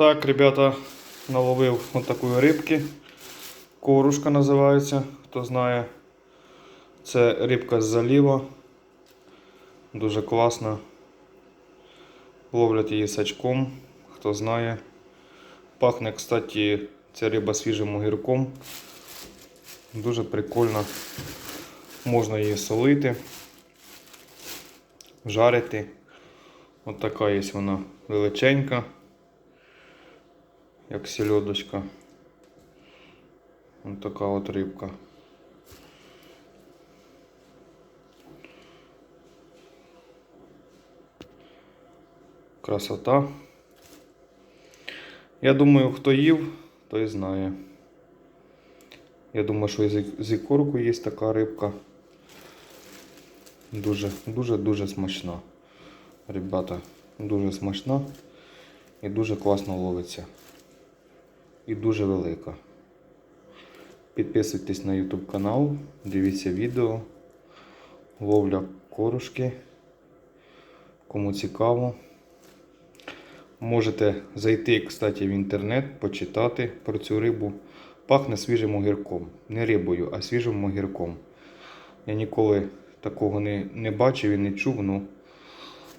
Так, ребята, наловив от такої рибки. Корушка називається, хто знає. Це рибка з заліва. Дуже класна. Ловлять її сачком, хто знає. Пахне, кстати, ця риба свіжим огірком. Дуже прикольно. Можна її солити, жарити. От така є вона величенька, як сільодочка. Ось така от рибка. Красота. Я думаю, хто їв, той знає. Я думаю, що з- ікорку є така рибка. Дуже, дуже, дуже смачна. Ребята, дуже смачна і дуже класно ловиться. І дуже велика. Підписуйтесь на YouTube канал, дивіться відео, ловля корушки. Кому цікаво. Можете зайти, кстати, в інтернет, почитати про цю рибу. Пахне свіжим огірком. Не рибою, а свіжим огірком. Я ніколи такого не, не бачив і не чув. Ну,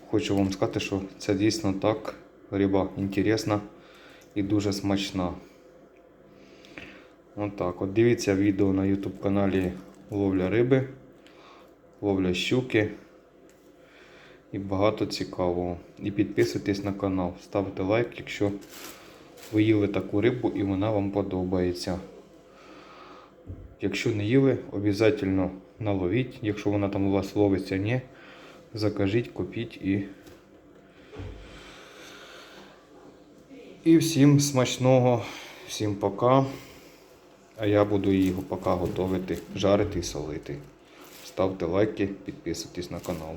хочу вам сказати, що це дійсно так. Риба інтересна і дуже смачна. Отак. От дивіться відео на YouTube каналі Ловля риби, ловля щуки. І багато цікавого. І підписуйтесь на канал, ставте лайк, якщо ви їли таку рибу і вона вам подобається. Якщо не їли, обов'язково наловіть. Якщо вона там у вас ловиться, ні, закажіть, купіть і. І всім смачного, всім пока. А я буду його поки готувати, жарити і солити. Ставте лайки, підписуйтесь на канал.